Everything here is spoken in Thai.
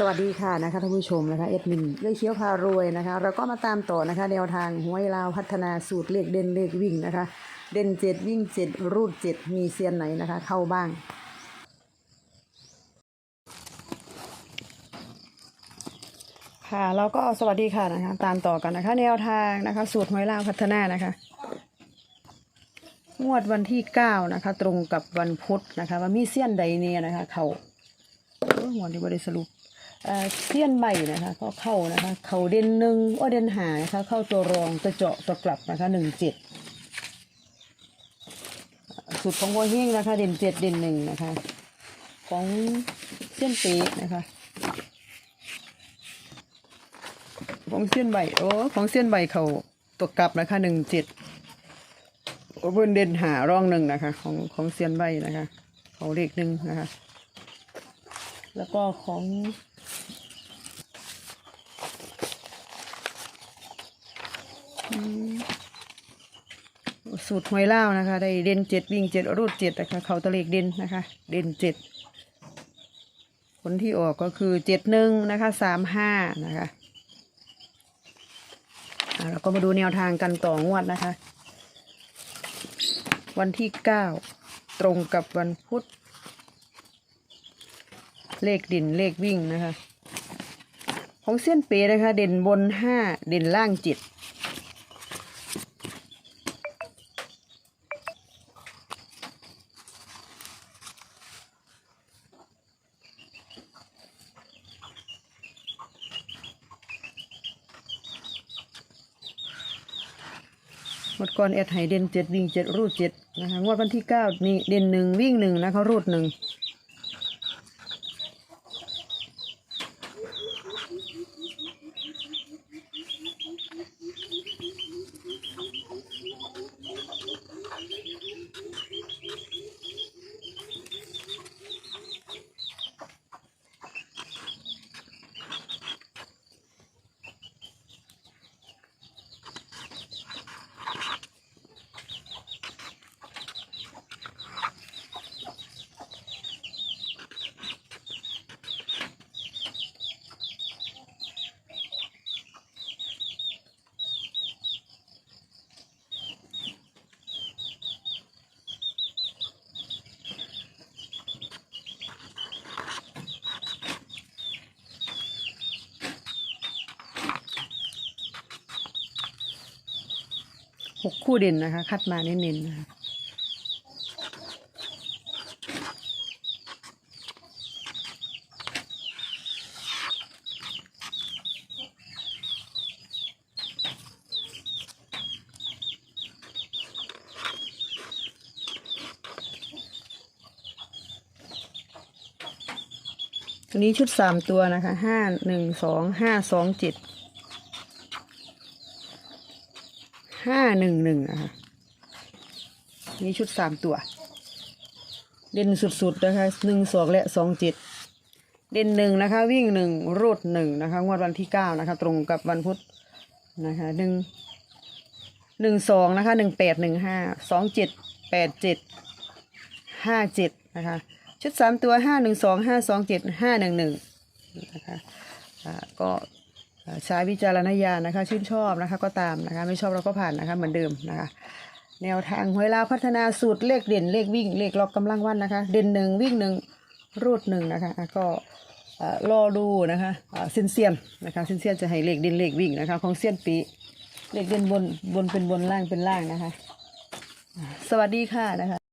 สวัสดีค่ะนะคะท่านผู้ชมนะคะเอ็ดมินเลื่อยเคี้ยวพารวยนะคะ เราก็มาตามต่อนะคะแนวทางห้วยลาวพัฒนาสูตรเลขเด่นเลขวิ่งนะคะ เด่นเจ็ดวิ่งเจ็ดรูดเจ็ดมีเซียนไหนนะคะ เข้าบ้าง ค่ะแล้วก็สวัสดีค่ะนะคะ ตามต่อกันนะคะ แนวทางนะคะ สูตรห้วยลาวพัฒนานะคะงวดวันที่เก้านะคะ ตรงกับวันพุธนะคะว่ามีเซียนใดเนี่ยนะคะ เขาโอ้ยงวดที่บริสรุป เอ่อเซียนใบนะคะก็เข้านะคะ เขาเด่นหนึ่งโอ้เด่นหานะคะ เข้าตัวรองตัวเจาะตัวกลับนะคะหนึ่งเจ็ดสูตรของโวเฮงนะคะ เด่นเจ็ดเด่นหนึ่งนะคะ ของเซียนป๊กนะคะของเส้นใบโอ้ของเส้นใบเขาตัวกลับนะคะหนึ่งเจ็ดโอ้เบิ้นเด่นหาร่องหนึ่งนะคะ ของของเส้นใบนะคะ เขาเลขหนึ่งนะคะ แล้วก็ของ สูตรหวยเล่านะคะ ได้เด่นเจ็ดวิ่งเจ็ดรูดเจ็ดนะคะเขาตะเลขเด่นนะคะ เด่นเจ็ดผลที่ออกก็คือเจ็ดหนึ่งนะคะสามห้านะคะอ่าเราก็มาดูแนวทางกันต่องวดนะคะ วันที่เก้าตรงกับวันพุธ เลขเด่นเลขวิ่งนะคะ ของเส้นเปนะคะ เด่นบนห้าเด่นล่างเจ็ดหมดก่อนแอดไห้เด่นเจ็ดวิ่งเจ็ดรูดเจ็ดนะคะงวดวันที่เก้านี่เด่นหนึ่งวิ่งหนึ่งนะคะรูดหนึ่ง หกคู่เด่นนะคะ คัดมาเน้นๆนะคะตัวนี้ชุดสามตัวนะคะห้าหนึ่งสองห้าสองเจ็ด ห้าหนึ่งหนึ่งนะคะ นี่ชุดสามตัว เด่นสุดๆนะคะหนึ่งสองและสองเจ็ดเด่นหนึ่งนะคะ วิ่งหนึ่งรูดหนึ่งนะคะงวดวันที่เก้านะคะ ตรงกับวันพุธนะคะหนึ่งหนึ่งสองนะคะหนึ่งแปดหนึ่งห้าสองเจ็ดแปดเจ็ดห้าเจ็ดนะคะชุดสามตัวห้าหนึ่งสองห้าสองเจ็ดห้าหนึ่งหนึ่งนะคะอ่าก็ ใช้วิจารณญาณนะคะ ชื่นชอบนะคะก็ตามนะคะ ไม่ชอบเราก็ผ่านนะคะเหมือนเดิมนะคะ แนวทางหวลาพัฒนาสูตรเลขเด่นเลขวิ่งเลขล็อกกำลังวันนะคะ เด่นหนึ่งวิ่งหนึ่งรูดหนึ่งนะคะก็รอดูนะคะเซียนเซียนนะคะเซียนเซียนจะให้เลขเด่นเลขวิ่งนะคะ ของเซียนปีเลขเด่นบนบนเป็นบนล่างเป็นล่างนะคะ สวัสดีค่ะนะคะ